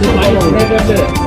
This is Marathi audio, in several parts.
这个是。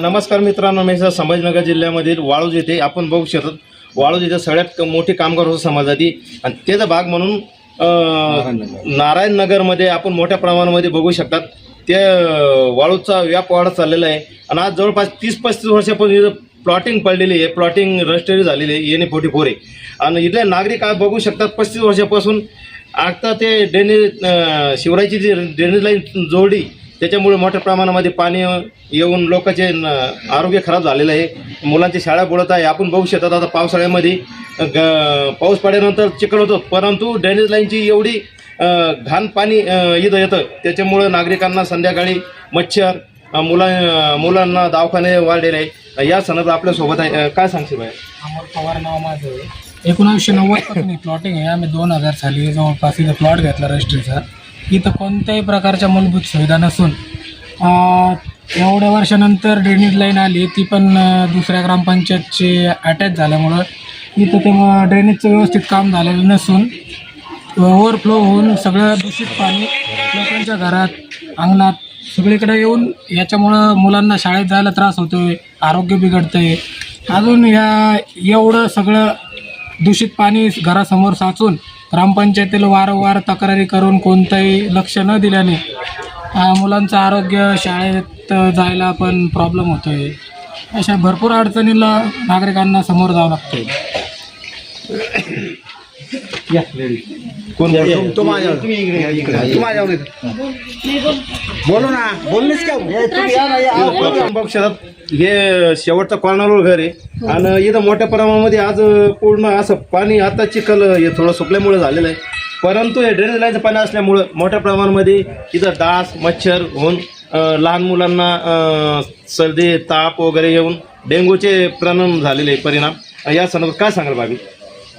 नमस्कार मित्रांनो मी सर संभाजीनगर जिल्ह्यामधील वाळूज येथे. आपण बघू शकतो वाळूज येथे सगळ्यात क- मोठी कामगार होतो समाजाची आणि त्याचा भाग म्हणून अ, नारायण नगरमध्ये आपण मोठ्या प्रमाणामध्ये बघू शकतात. ते वाळूचा व्याप वाढत चाललेला आहे. आणि आज जवळपास तीस पस्तीस वर्षापासून इथं प्लॉटिंग पडलेली आहे. प्लॉटिंग रजिस्टरी झालेली आहे. येणे फोर्टी फोर आहे. आणि इथले नागरिक आज बघू शकतात पस्तीस वर्षापासून. आता ते ड्रेनेज शिवरायची जी ड्रेनेज लाईन जोडली त्याच्यामुळे मोठ्या प्रमाणामध्ये पाणी येऊन लोकांचे आरोग्य खराब झालेलं आहे. मुलांची शाळा बुडत आहे. आपण बघू शकतात आता पावसाळ्यामध्ये ग- पाऊस पडल्यानंतर चिखल होतो. परंतु ड्रेनेज लाईनची एवढी घाण पाणी इथं येतं. त्याच्यामुळं नागरिकांना संध्याकाळी मच्छर मुला मुलांना दवाखाने वाढलेले आहे. या सणात आपल्यासोबत आहे. काय सांगशील बाय अमोल पवार नाव माझं आहे. एकोणावीसशे नव्वद प्लॉटिंग आहे. आम्ही दोन हजार साली जवळपास इथं प्लॉट घेतला रजिस्ट्रीचा. इथं कोणत्याही प्रकारच्या मूलभूत सुविधा नसून एवढ्या वर्षानंतर ड्रेनेज लाईन आली ती पण दुसऱ्या ग्रामपंचायतची अटॅच झाल्यामुळं इथं ते ड्रेनेजचं व्यवस्थित काम झालेलं नसून ओव्हरफ्लो होऊन सगळं दूषित पाणी लोकांच्या घरात अंगणात सगळीकडे येऊन याच्यामुळं मुलांना शाळेत जायला त्रास होतो आहे आरोग्य बिघडतं आहे अजून या एवढं सगळं दूषित पाणी घरासमोर साचून ग्रामपंचायतीला वारंवार तक्रारी करून कोणतंही लक्ष न दिल्याने मुलांचं आरोग्य शाळेत जायला पण प्रॉब्लेम होतो आहे अशा भरपूर अडचणीला नागरिकांना समोर जावं लागतं लागतंय कोण बोलतो? तो माझ्यावर तू माझ्यावर येतो. बोलो ना बोललेच का? हे हे शेवटचं कॉर्नरवर घर आहे. आणि इथं मोठ्या प्रमाणामध्ये आज पूर्ण असं पाणी आता चिखल हे थोडं सुकल्यामुळे झालेलं आहे. परंतु हे ड्रेनेज लाईनचं पाणी असल्यामुळं मोठ्या प्रमाणामध्ये इथं डास मच्छर होऊन अं, लहान मुलांना अं, सर्दी ताप वगैरे येऊन डेंग्यूचे परिणाम झालेले आहे, परिणाम. या संदर्भात काय सांगाल बाबी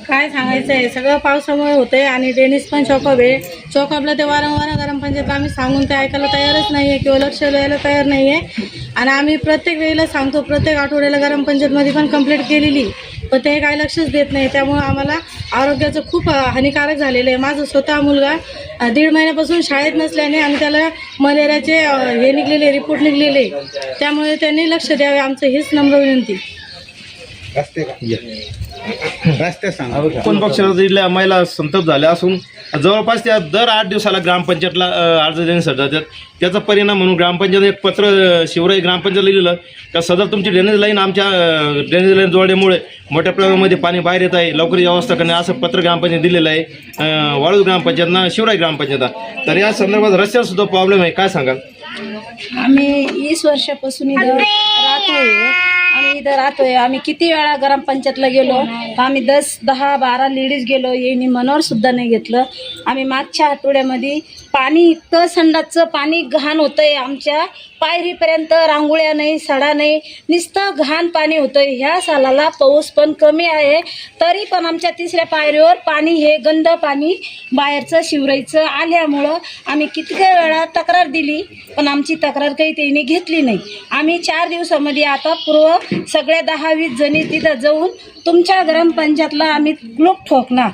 काय सांगायचं आहे सगळं पावसामुळे होतंय आणि डेनिस पण चॉकअप आहे. चॉकअपला ते वारंवार ग्रामपंचायत आम्ही सांगून ते ऐकायला तयारच नाही आहे किंवा लक्ष द्यायला तयार नाही आहे आणि आम्ही प्रत्येक वेळेला सांगतो प्रत्येक आठवड्याला ग्रामपंचायतमध्ये पण कंप्लीट केलेली. पण ते काही लक्षच देत नाही. त्यामुळं आम्हाला आरोग्याचं खूप हानिकारक झालेलं आहे. माझं स्वतः मुलगा दीड महिन्यापासून शाळेत नसल्याने आणि त्याला मलेरियाचे हे निघलेले रिपोर्ट निघलेले. त्यामुळे त्यांनी लक्ष द्यावे. आमचं हेच नम्र विनंती. सांगा. कोण पक्षाला इथल्या महिला संतप्त झाल्या असून जवळपास त्या दर आठ दिवसाला ग्रामपंचायतला अ, अर्ज देण्यासाठी जातात त्याचा परिणाम म्हणून ग्रामपंचायत एक पत्र अ, शिवराई ग्रामपंचायतला लिहिलं का सदर तुमची ड्रेनेज लाईन आमच्या अ, ड्रेनेज लाईन जोडल्यामुळे मोठ्या प्रमाणामध्ये पाणी बाहेर येत आहे लवकर व्यवस्था करणे असं पत्र ग्रामपंचायत दिलेलं आहे. अ, वाळूज ग्रामपंचायतनं शिवराई ग्रामपंचायत तर या संदर्भात रस्त्यावर सुद्धा प्रॉब्लेम आहे. काय सांगाल? आम्ही वीस वर्षापासून इथं आम्ही इथं राहतोय. आम्ही किती वेळा ग्रामपंचायतला गेलो? आम्ही दस दहा बारा लेडीज गेलो. येणी मनोहर सुद्धा नाही घेतलं. आम्ही मागच्या आठवड्यामध्ये पाणी इतकं संडासचं पाणी घाण होतंय आमच्या. पायरीपर्यंत रांगोळ्या नाही सडा नाही नुसतं घाण पाणी होतंय. ह्या सालाला पाऊस पण कमी आहे. तरी पण आमच्या तिसऱ्या पायरीवर पाणी हे गंद पाणी बाहेरचं शिवरायचं आल्यामुळं आम्ही कितक्या वेळा तक्रार दिली पण आमची तक्रार काही त्यांनी घेतली नाही. आम्ही चार दिवसामध्ये आता पूर्व सगळ्या दहा वीस जणी तिथं जाऊन तुमच्या ग्रामपंचायतला आम्ही ग्लोप ठोकणार.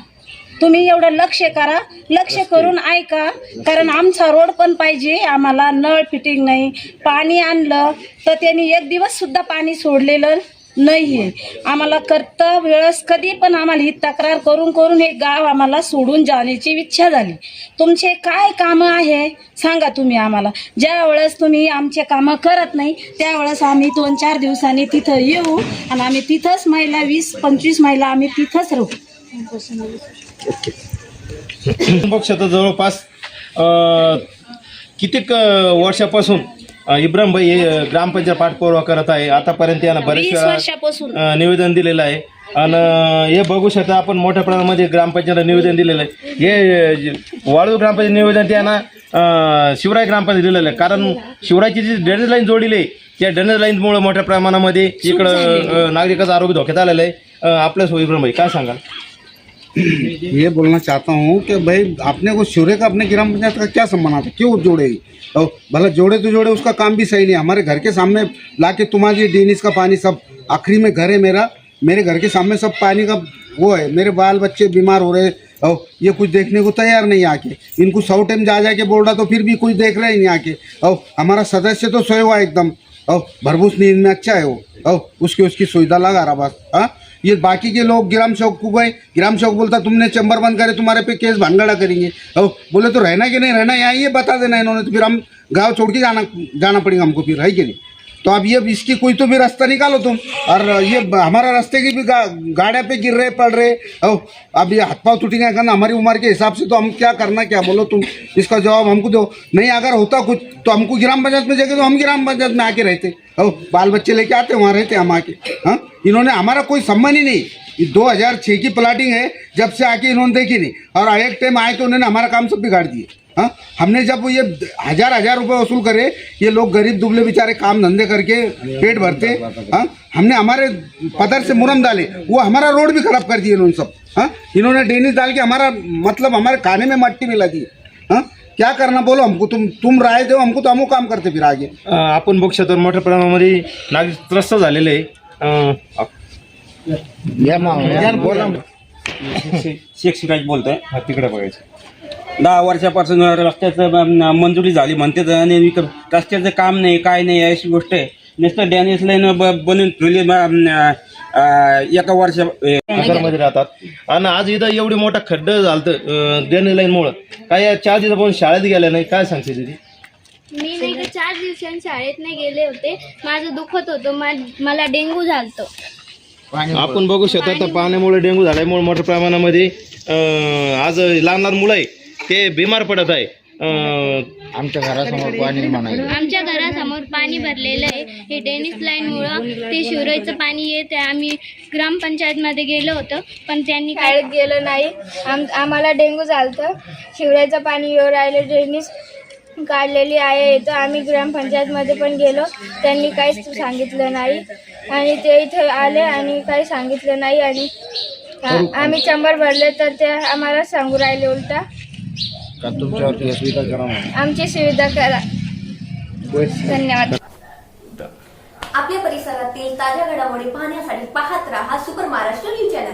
तुम्ही एवढं लक्ष करा लक्ष करून ऐका. कारण आमचा रोड पण पाहिजे आम्हाला नळ फिटिंग नाही पाणी आणलं तर त्यांनी एक दिवस सुद्धा पाणी सोडलेलं नाही. आहे आम्हाला करता वेळेस कधी पण आम्हाला ही तक्रार करून करून हे गाव आम्हाला सोडून जाण्याची इच्छा झाली. तुमचे काय कामं आहे? सांगा तुम्ही आम्हाला. ज्या वेळेस तुम्ही आमचे कामं करत नाही त्यावेळेस आम्ही दोन चार दिवसांनी तिथं येऊ आणि आम्ही तिथंच महिला वीस पंचवीस महिला आम्ही तिथंच राहू. पक्षात जवळपास कितीक वर्षापासून इब्राहिम भाई हे ग्रामपंचायत पाठपुरावा करत आहे. आतापर्यंत यांना बरेच वेळा निवेदन दिलेलं आहे. आणि हे बघू शकता आपण मोठ्या प्रमाणामध्ये ग्रामपंचायतला निवेदन दिलेलं आहे. हे वाळू ग्रामपंचायत निवेदन त्यांना शिवराय ग्रामपंचायत दिलेलं आहे. कारण शिवरायची जी ड्रेनेज लाईन जोडलेली आहे त्या ड्रेनेज लाईनमुळे मोठ्या प्रमाणामध्ये इकडं नागरिकाचं आरोग्य धोक्यात आलेलं आहे. आपल्या सोयी इब्राहिम भाई काय सांगाल? ये बोलना चाहता हूँ कि भाई अपने को शिवरे का अपने ग्राम पंचायत का क्या सम्मान आता क्यों जोड़ेगी और भला जोड़े तो जोड़े, उसका काम भी सही नहीं हमारे घर के सामने लाके तुम्हारी डेनिस का पानी सब, आखिरी में घर है मेरा, मेरे घर के सामने सब पानी का वो है। मेरे बाल बच्चे बीमार हो रहे हैं, और ये कुछ देखने को तैयार नहीं आके। इनको सौ टाइम जा जा के बोल रहा तो फिर भी कुछ देख रहा ही नहीं आके। और हमारा सदस्य तो सोए हुआ एकदम, और भरभूस नींद में अच्छा है वो, और उसकी उसकी सुविधा लगा रहा बस हाँ? ये बाकी के लोग ग्राम सेवक को गए। ग्राम सेवक बोलता तुमने चैम्बर बंद करे तुम्हारे पे केस भानगड़ा करेंगे। और बोले तो रहना कि नहीं? रहना यहाँ ये बता देना इन्होंने। तो फिर हम गाँव छोड़ के जाना जाना पड़ेगा हमको फिर है कि नहीं? तो अब ये इसकी कोई तो भी रास्ता निकालो तुम। और ये हमारा रास्ते की भी गा, गाड़िया पे गिर रहे पड़ रहे। ओ अब ये हाथ पाँव टूटेंगे करना हमारी उम्र के हिसाब से तो हम क्या करना क्या बोलो तुम? इसका जवाब हमको दो। नहीं अगर होता कुछ तो हमको ग्राम पंचायत में जाके तो हम ग्राम पंचायत में आके रहते। ओ बाल बच्चे लेके आते वहाँ रहते हम आके। हाँ? इन्होंने हमारा कोई सम्मान ही नहीं। ये 2006 की प्लाटिंग है जब से आके इन्होंने देखी नहीं। और एक टाइम आए तो उन्होंने हमारा काम सब बिगाड़ दिए हाँ? हमने जब ये हजार हजार रुपए वसूल करे ये लोग गरीब दुबले बेचारे काम धंधे करके पेट भरते हाँ? हमने हमारे पदर से मुरम डाले वो हमारा रोड भी खराब कर दिए इन्होंने सब हाँ? इन्होंने डेनिस डाल के हमारा मतलब हमारे खाने में मट्टी मिला दी हाँ? क्या करना बोलो हमको तुम तुम राय दो हमको तो हम काम करते फिर आगे। अपन आपण बघू मोठ्या प्रमाणामध्ये नागरिक त्रस्त झालेले आहे. शेख सिराज बोलतोय. तिकडे बघायचं. दहा वर्षापासून रस्त्याचं अं, मंजुरी झाली म्हणते तर आणि इकडं रस्त्याचं काम नाही काय नाही अशी गोष्ट आहे. नुसतं डॅनिस लाईन ब- बनवून ठेवली अं, अं, एका वर्षा अं, नगरमध्ये राहतात. आणि आज इथं एवढी मोठा खड्डा झालतं ड्रेनेज लाईनमुळं काय या चार दिवसापासून शाळेत गेल्या नाही काय सांगते दीदी? मी नाही का चार दिवसांनी शाळेत नाही गेले होते. माझं दुखत होतं मा- मला डेंग्यू झालतं. आपण बघू शकतो तर पाण्यामुळे डेंग्यू झाल्यामुळे मोठ्या प्रमाणामध्ये आज लहान लहान मुलं आहे ते बिमार पडत आहे. आमच्या घरासमोर पाणी आमच्या घरासमोर पाणी भरलेलं आहे. हे डेनिस लाईनमुळं ते शिवराईचं पाणी येत. आहे आम्ही ग्रामपंचायतमध्ये गेलो होतो पण त्यांनी शाळेत गेलो नाही. आम आम्हाला डेंग्यू झालतं. शिवराईचं पाणी येऊ राहिलं. डेनिस काढलेली आहे. तर आम्ही ग्रामपंचायतमध्ये पण गेलो. त्यांनी काहीच सांगितलं नाही. आणि ते इथे आले आणि काही सांगितलं नाही आणि आम्ही चंबर भरले तर ते आम्हाला सांगू राहिले उलटा. का तुमच्यावरती सुविधा करा म्हणून? आमची सुविधा करा. धन्यवाद. आपल्या परिसरातील ताज्या घडामोडी पाहण्यासाठी पाहत राहा सुपर महाराष्ट्र न्यूज चॅनल.